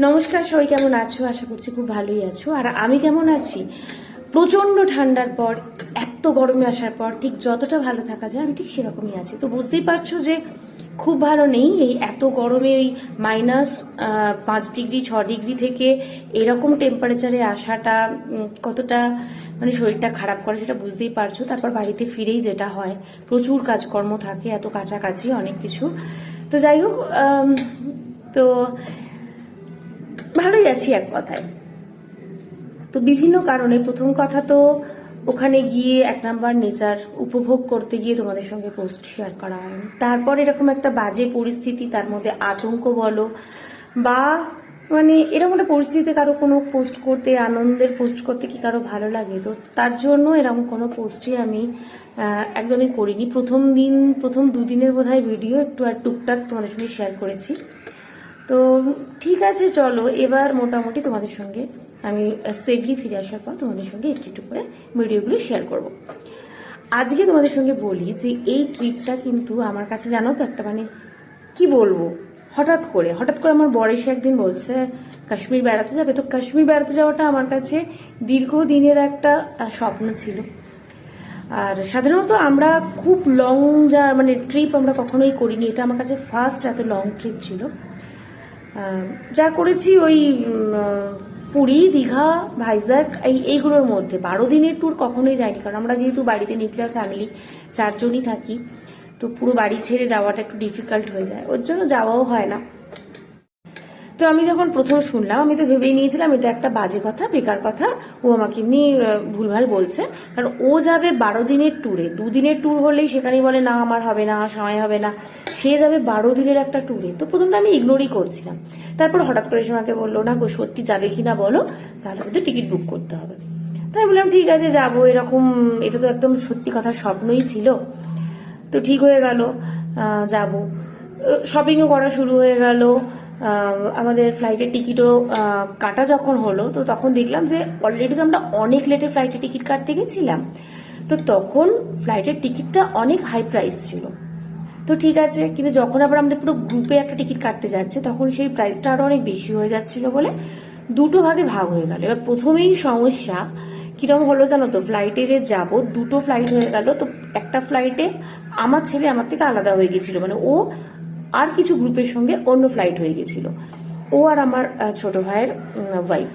নমস্কার, সবাই কেমন আছো? আশা করছি খুব ভালোই আছো। আর আমি কেমন আছি? প্রচণ্ড ঠান্ডার পর, এত গরমে আসার পর, ঠিক যতটা ভালো থাকা যায়, আমি ঠিক সেরকমই আছি। তো বুঝতেই পারছ যে খুব ভালো নেই এই এত গরমে ওই মাইনাস পাঁচ ডিগ্রি, ছ ডিগ্রি থেকে এরকম টেম্পারেচারে আসাটা কতটা মানে শরীরটা খারাপ করে সেটা বুঝতেই পারছ। তারপর বাড়িতে ফিরেই যেটা হয়, প্রচুর কাজকর্ম থাকে, এত কাছাকাছি অনেক কিছু। তো যাই হোক তো ভালোই আছি এক কথায়। তো বিভিন্ন কারণে প্রথম কথা তো ওখানে গিয়ে এক নাম্বার নেচার উপভোগ করতে গিয়ে তোমাদের সঙ্গে পোস্ট শেয়ার করা হয়। তারপর এরকম একটা বাজে পরিস্থিতি, তার মধ্যে আতঙ্ক বলো বা মানে এরকম একটা পরিস্থিতিতে কারও কোনো পোস্ট করতে, আনন্দের পোস্ট করতে কি কারও ভালো লাগে? তো তার জন্য এরকম কোনো পোস্টই আমি একদমই করিনি। প্রথম দিন, প্রথম দুদিনের বোধহয় ভিডিও একটু আর টুকটাক তোমাদের সঙ্গে শেয়ার করেছি। তো ঠিক আছে, চলো। এবার মোটামুটি তোমাদের সঙ্গে আমি সেফলি ফিরে আসার পর তোমাদের সঙ্গে একটু একটু করে ভিডিওগুলো শেয়ার করব। আজকে তোমাদের সঙ্গে বলি যে এই ট্রিপটা কিন্তু আমার কাছে জানো তো একটা মানে কি বলব? হঠাৎ করে হঠাৎ করে আমার বর এসে একদিন বলছে, কাশ্মীর বেড়াতে যাবে? তো কাশ্মীর বেড়াতে যাওয়াটা আমার কাছে দীর্ঘদিনের একটা স্বপ্ন ছিল। আর সাধারণত আমরা খুব লং যা মানে ট্রিপ আমরা কখনোই করিনি। এটা আমার কাছে ফার্স্ট এত লং ট্রিপ ছিল। যা করেছি ওই পুরী, দীঘা ভাইজাগ এই, এইগুলোর মধ্যে। বারো দিনের ট্যুর কখনোই যাইনি, কারণ আমরা যেহেতু বাড়িতে নিউক্লিয়ার ফ্যামিলি চারজনই থাকি, তো পুরো বাড়ি ছেড়ে যাওয়াটা একটু ডিফিকাল্ট হয়ে যায়। ওর জন্য যাওয়াও হয় না। তো আমি যখন প্রথম শুনলাম, আমি তো ভেবেই নিয়েছিলাম এটা একটা বাজে কথা, বেকার কথা। ও আমাকে এমনি ভুলভাল বলছে। কারণ ও যাবে বারো দিনের ট্যুরে দুদিনের ট্যুর হলেই সেখানেই বলে, না, আমার হবে না, সময় হবে না। সে যাবে বারো দিনের একটা ট্যুরে তো প্রথমটা আমি ইগনোরই করছিলাম। তারপর হঠাৎ করে সে আমাকে বলল, না গো, সত্যি যাবে কি না বলো? তাহলে কিন্তু টিকিট বুক করতে হবে। তাই বললাম, ঠিক আছে, যাব। এরকম, এটা তো একদম সত্যি কথা, স্বপ্নই ছিল। তো ঠিক হয়ে গেল যাব। শপিংও করা শুরু হয়ে গেল। আমাদের ফ্লাইটের টিকিটও কাটা যখন হলো, তো তখন দেখলাম যে অলরেডি তো আমরা অনেক লেটে ফ্লাইটের টিকিট কাটতে গেছিলাম। তো তখন ফ্লাইটের টিকিটটা অনেক হাই প্রাইস ছিল। তো ঠিক আছে, কিন্তু যখন আবার আমাদের পুরো গ্রুপে একটা টিকিট কাটতে যাচ্ছে, তখন সেই প্রাইসটা আরও অনেক বেশি হয়ে যাচ্ছিল বলে দুটো ভাগে ভাগ হয়ে গেল। এবার প্রথমেই সমস্যা কিরম হলো জানো তো? ফ্লাইটে যে যাব, দুটো ফ্লাইট হয়ে গেল, তো একটা ফ্লাইটে আমার ছেলে আমার থেকে আলাদা হয়ে গেছিল। মানে ও আর কিছু গ্রুপের সঙ্গে অন্য ফ্লাইট হয়ে গেছিল। ও আর আমার ছোট ভাইয়ের ওয়াইফ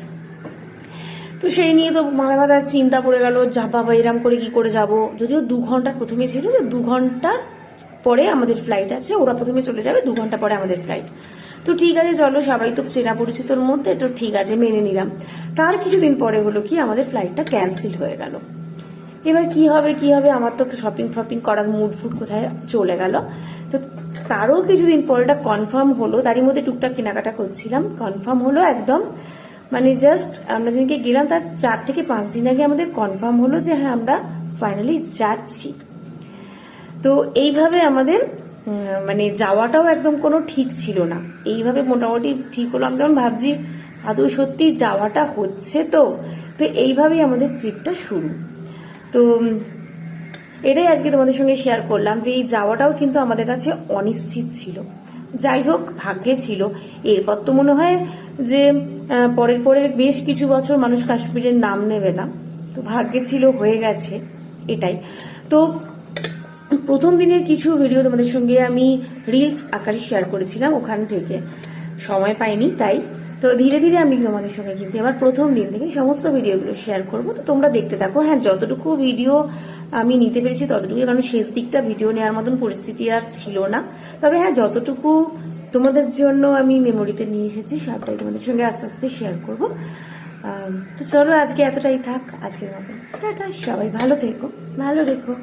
তো সেই নিয়ে তো মাথা মাথা চিন্তা পড়ে গেল, যা বাবা এরম করে কি করে যাব? যদিও দু ঘণ্টা প্রথমে ছিল যে দু ঘণ্টার পরে আমাদের ফ্লাইট আছে, ওরা প্রথমে চলে যাবে, দু ঘণ্টা পরে আমাদের ফ্লাইট তো ঠিক আছে, চলো, সবাই তো চেনা পরিচিতর মধ্যে, তো ঠিক আছে, মেনে নিলাম। তার কিছুদিন পরে হলো কি, আমাদের ফ্লাইটটা ক্যান্সেল হয়ে গেল। এবার কি হবে কি হবে, আমার তো শপিং ফপিং করার মুড ফুড কোথায় চলে গেল। তো তারও কিছুদিন পরে এটা কনফার্ম হলো, তারই মধ্যে টুকটাক কেনাকাটা করছিলাম। কনফার্ম হলো একদম মানে জাস্ট আমরা যেদিনকে গেলাম, তার চার থেকে পাঁচ দিন আগে আমাদের কনফার্ম হলো যে হ্যাঁ আমরা ফাইনালি যাচ্ছি। তো এইভাবে আমাদের মানে যাওয়াটাও একদম কোনো ঠিক ছিল না। এইভাবে মোটামুটি ঠিক হলো। আমি তখন ভাবছি, আদৌ সত্যি যাওয়াটা হচ্ছে তো? তো এইভাবেই আমাদের ট্রিপটা শুরু। তো এটাই আজকে তোমাদের সঙ্গে শেয়ার করলাম যে এই যাওয়াটাও কিন্তু আমাদের কাছে অনিশ্চিত ছিল। যাই হোক, ভাগ্যে ছিল। এরপর তো মনে হয় যে পরের পরের বেশ কিছু বছর মানুষ কাশ্মীরের নাম নেবে না। তো ভাগ্যে ছিল, হয়ে গেছে, এটাই। তো প্রথম দিনের কিছু ভিডিও তোমাদের সঙ্গে আমি রিলস আকারে শেয়ার করেছিলাম, ওখান থেকে। সময় পাইনি, তাই তো ধীরে ধীরে আমি তোমাদের সঙ্গে কিন্তু এবার প্রথম দিন থেকে সমস্ত ভিডিওগুলো শেয়ার করব। তো তোমরা দেখতে থাকো। হ্যাঁ যতটুকু ভিডিও আমি নিতে পেরেছি ততটুকু কারণ শেষ দিকটা ভিডিও নেওয়ার মতন পরিস্থিতি আর ছিল না। তবে হ্যাঁ যতটুকু তোমাদের জন্য আমি মেমোরিতে নিয়ে এসেছি সবটাই তোমাদের সঙ্গে আস্তে আস্তে শেয়ার করব। তো চলো আজকে এতটাই থাক। আজকের মতো টাটা। সবাই ভালো থেকো, ভালো রেখো।